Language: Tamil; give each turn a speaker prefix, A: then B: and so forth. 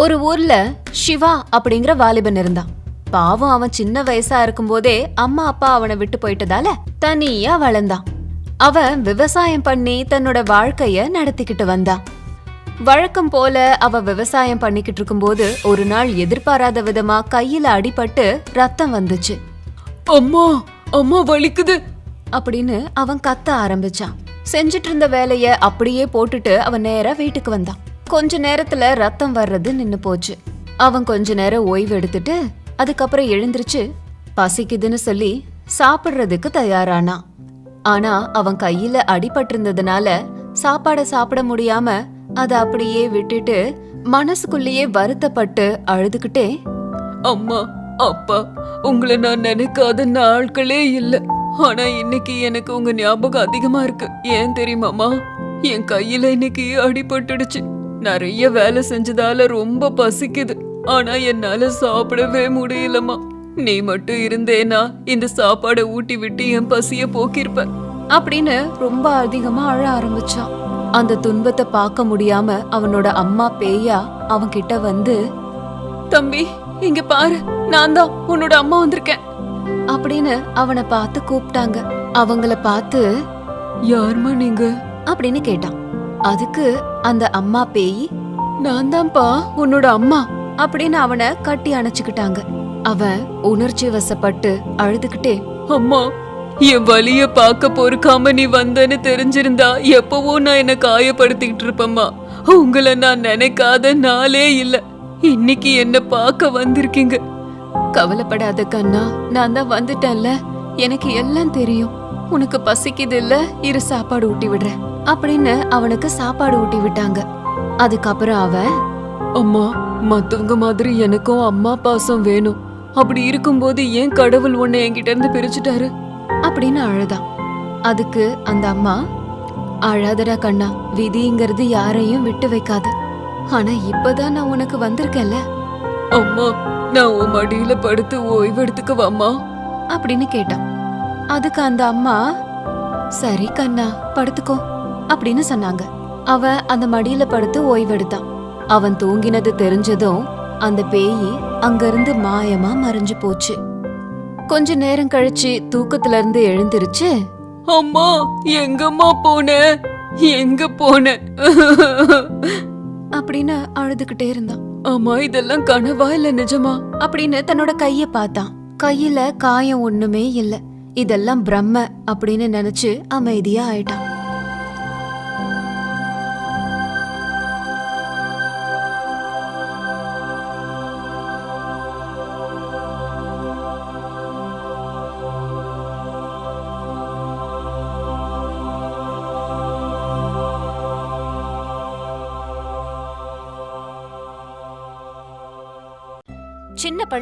A: ஒரு ஊர்ல சிவா அப்படிங்கிற வாலிபன் இருந்தான். பாவம் அவன் சின்ன வயசா இருக்கும்போதே அம்மா அப்பா அவனை விட்டு போயிட்டதால தனியா வளர்ந்தான். அவன் விவசாயம் பண்ணி தன்னோட வாழ்க்கைய நடத்திக்கிட்டு வந்தான். வழக்கம் போல அவ விவசாயம் பண்ணிக்கிட்டு இருக்கும்போது ஒரு நாள் எதிர்பாராத விதமா கையில அடிபட்டு ரத்தம் வந்துச்சு.
B: அம்மா அம்மா வலிக்குது.
A: அப்படின்னு அவன் கத்த ஆரம்பிச்சான். செஞ்சுட்டு இருந்த வேலைய அப்படியே போட்டுட்டு அவன் நேரா வீட்டுக்கு வந்தான். கொஞ்ச நேரத்துல ரத்தம் வர்றது நின்னு போச்சு. அவன் கொஞ்ச நேரம் ஓய்வு எடுத்துட்டு அதுக்கப்புறம் எழுந்திருச்சு பசிக்குதுன்னு சொல்லி சாப்பிடுறதுக்கு தயாரானா. ஆனா அவன் கையில அடிபட்டிருந்ததுனால சாப்பாட சாப்பிட முடியாம அத அப்படியே விட்டுட்டு மனசுக்குள்ளேயே வருத்தப்பட்டு அழுதுகிட்டே
B: அம்மா அப்பா உங்களை நான் நினைக்காத நாட்களே இல்ல. ஆனா இன்னைக்கு எனக்கு உங்க ஞாபகம் அதிகமா இருக்கு. ஏன் தெரியுமாமா என் கையில இன்னைக்கு அடிபட்டுடுச்சு. நிறைய வேலை செஞ்சதால ரொம்ப பசிக்குது. ஆனா என்னால சாப்பிடவே முடியலம்மா. நீ மட்டும் இருந்தேனா இந்த சாப்பாடை ஊட்டி விட்டு என் பசிய போக்கிருப்ப.
A: அப்படின்னு ரொம்ப அதிகமா அழ ஆரம்பிச்சான். அந்த துன்பத்தை பார்க்க முடியாம அவனோட அம்மா பேயா அவன் கிட்ட வந்து
B: தம்பி இங்க பாரு நான் தான் உன்னோட அம்மா வந்திருக்கேன்.
A: அப்படின்னு அவனை பார்த்து கூப்பிட்டாங்க. அவங்கள பார்த்து
B: யாரும்மா நீங்க?
A: அப்படின்னு கேட்டான். அதுக்கு அந்த அம்மா பேய்
B: நான் தான்ப்பா உன்னோட அம்மா
A: அப்படின்னு அவனை கட்டி அணைச்சுக்கிட்டாங்க. அவன் உணர்ச்சி வசப்பட்டு அழுதுகிட்டே
B: அம்மா என் வலிய பார்க்க பொறுக்காம நீ வந்தேன்னு தெரிஞ்சிருந்தா எப்பவோ நான் என்ன காயப்படுத்திக்கிட்டு இருப்பம்மா. உங்களை நான் நினைக்காத நாளே இல்ல. இன்னைக்கு என்ன பார்க்க வந்திருக்கீங்க?
A: கவலைப்படாத கண்ணா நான் தான் வந்துட்டேன்ல. எனக்கு எல்லாம் தெரியும். உனக்கு பசிக்குது இல்ல? இரு சாப்பாடு ஊட்டி விடுறேன். அப்படின்னு அவனுக்கு சாப்பாடு ஊட்டி விட்டாங்க. அதுக்கப்புறம் அவன்
B: அம்மா மத்தவங்க மாதிரி எனக்கும் அம்மா பாசம் வேணும். அப்படி இருக்கும்போது ஏன் கடவுள் உன்னை என்கிட்ட இருந்து பிரிச்சுட்டாரு?
A: அப்படின்னு அழுதான். அதுக்கு அந்த அம்மா அழாதடா கண்ணா விதிங்கிறது யாரையும் விட்டு வைக்காது. ஆனா இப்பதான் நான் உனக்கு வந்திருக்கேன்ல.
B: அம்மா நான் உன் மடியில படுத்து ஓய்வெடுத்துக்கவாம்மா
A: அப்படின்னு கேட்டான். அதுக்கு அந்த அம்மா சரி கண்ணா படுத்துக்கோ. அப்படின்னு சொன்னாங்க. அவன் அந்த மடியில படுத்து ஓய்வெடுத்தான் அவன் தூங்கினது தெரிஞ்சதும் அந்த பேயி அங்கிருந்து மாயமா மறைஞ்சு போச்சு. கொஞ்ச நேரம் கழிச்சு தூக்கத்துல இருந்து எழுந்திருச்சு
B: அம்மா எங்கம்மா போன? எங்க போன?
A: அப்படின்னு அழுதுகிட்டே இருந்தான்
B: அம்மா இதெல்லாம் கனவா இல்ல நிஜமா?
A: அப்படின்னு தன்னோட கைய பார்த்தான் கையில காயம் ஒண்ணுமே இல்ல. இதெல்லாம் பிரம்ம அப்படின்னு நினைச்சு அமைதியா ஆயிட்டான் சின்ன பள்ளி